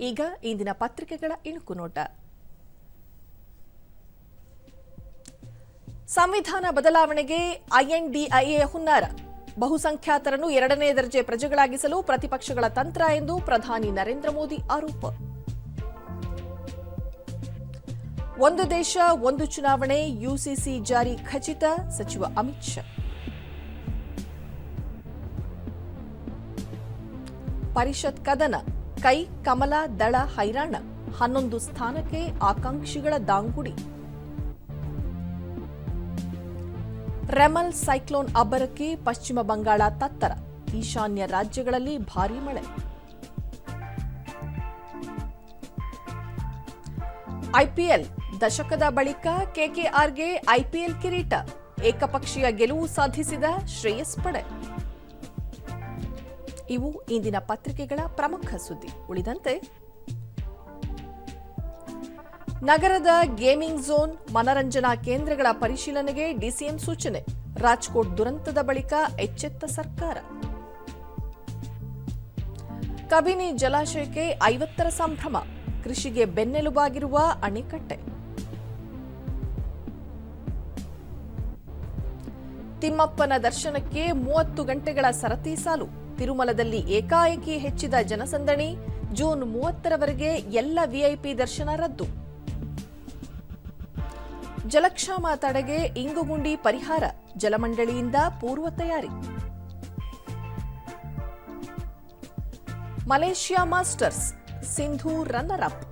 ಈಗ ಇಂದಿನ ಪತ್ರಿಕೆಗಳ ಇಣುಕು ನೋಟ. ಸಂವಿಧಾನ ಬದಲಾವಣೆಗೆ ಐಎನ್ಡಿಐಎ ಹುನ್ನಾರ. ಬಹುಸಂಖ್ಯಾತರನ್ನು ಎರಡನೇ ದರ್ಜೆ ಪ್ರಜೆಗಳಾಗಿಸಲು ಪ್ರತಿಪಕ್ಷಗಳ ತಂತ್ರ ಎಂದು ಪ್ರಧಾನಿ ನರೇಂದ್ರ ಮೋದಿ ಆರೋಪ. ಒಂದು ದೇಶ, ಒಂದು ಚುನಾವಣೆ ಯುಸಿಸಿ ಜಾರಿ ಖಚಿತ, ಸಚಿವ ಅಮಿತ್ ಶಾ. ಪರಿಷತ್ ಕದನ. ಕೈ, ಕಮಲ, ದಳ, ಹೈರಾಣ, ಹನ್ನೊಂದು ಸ್ಥಾನಕ್ಕೆ ಆಕಾಂಕ್ಷಿಗಳ ದಾಂಗುಡಿ. ರೆಮಲ್ ಸೈಕ್ಲೋನ್ ಅಬ್ಬರಕ್ಕೆ ಪಶ್ಚಿಮ ಬಂಗಾಳ ತತ್ತರ, ಈಶಾನ್ಯ ರಾಜ್ಯಗಳಲ್ಲಿ ಭಾರೀ ಮಳೆ. ಐಪಿಎಲ್ ದಶಕದ ಬಳಿಕ ಕೆಕೆಆರ್ಗೆ ಐಪಿಎಲ್ ಕಿರೀಟ, ಏಕಪಕ್ಷೀಯ ಗೆಲುವು ಸಾಧಿಸಿದ ಶ್ರೇಯಸ್ ಪಡೆ. ಇವು ಇಂದಿನ ಪತ್ರಿಕೆಗಳ ಪ್ರಮುಖ ಸುದ್ದಿ. ಉಳಿದಂತೆ, ನಗರದ ಗೇಮಿಂಗ್ ಝೋನ್ ಮನರಂಜನಾ ಕೇಂದ್ರಗಳ ಪರಿಶೀಲನೆಗೆ ಡಿಸಿಎಂ ಸೂಚನೆ. ರಾಜ್ಕೋಟ್ ದುರಂತದ ಬಳಿಕ ಎಚ್ಚೆತ್ತ ಸರ್ಕಾರ. ಕಬಿನಿ ಜಲಾಶಯಕ್ಕೆ ಐವತ್ತರ ಸಂಭ್ರಮ. ಕೃಷಿಗೆ ಬೆನ್ನೆಲುಬಾಗಿರುವ ಅಣೆಕಟ್ಟೆ. ತಿಮ್ಮಪ್ಪನ ದರ್ಶನಕ್ಕೆ ಮೂವತ್ತು ಗಂಟೆಗಳ ಸರತಿ ಸಾಲು. ತಿರುಮಲದಲ್ಲಿ ಏಕಾಏಕಿ ಹೆಚ್ಚಿದ ಜನಸಂದಣಿ ಜೂನ್ ಮೂವತ್ತರವರೆಗೆ ಎಲ್ಲ ವಿಐಪಿ ದರ್ಶನ ರದ್ದು. ಜಲಕ್ಷಾಮ ತಡೆಗೆ ಇಂಗುಗುಂಡಿ ಪರಿಹಾರ, ಜಲಮಂಡಳಿಯಿಂದ ಪೂರ್ವ ತಯಾರಿ. Malaysia Masters, Sindhu runner up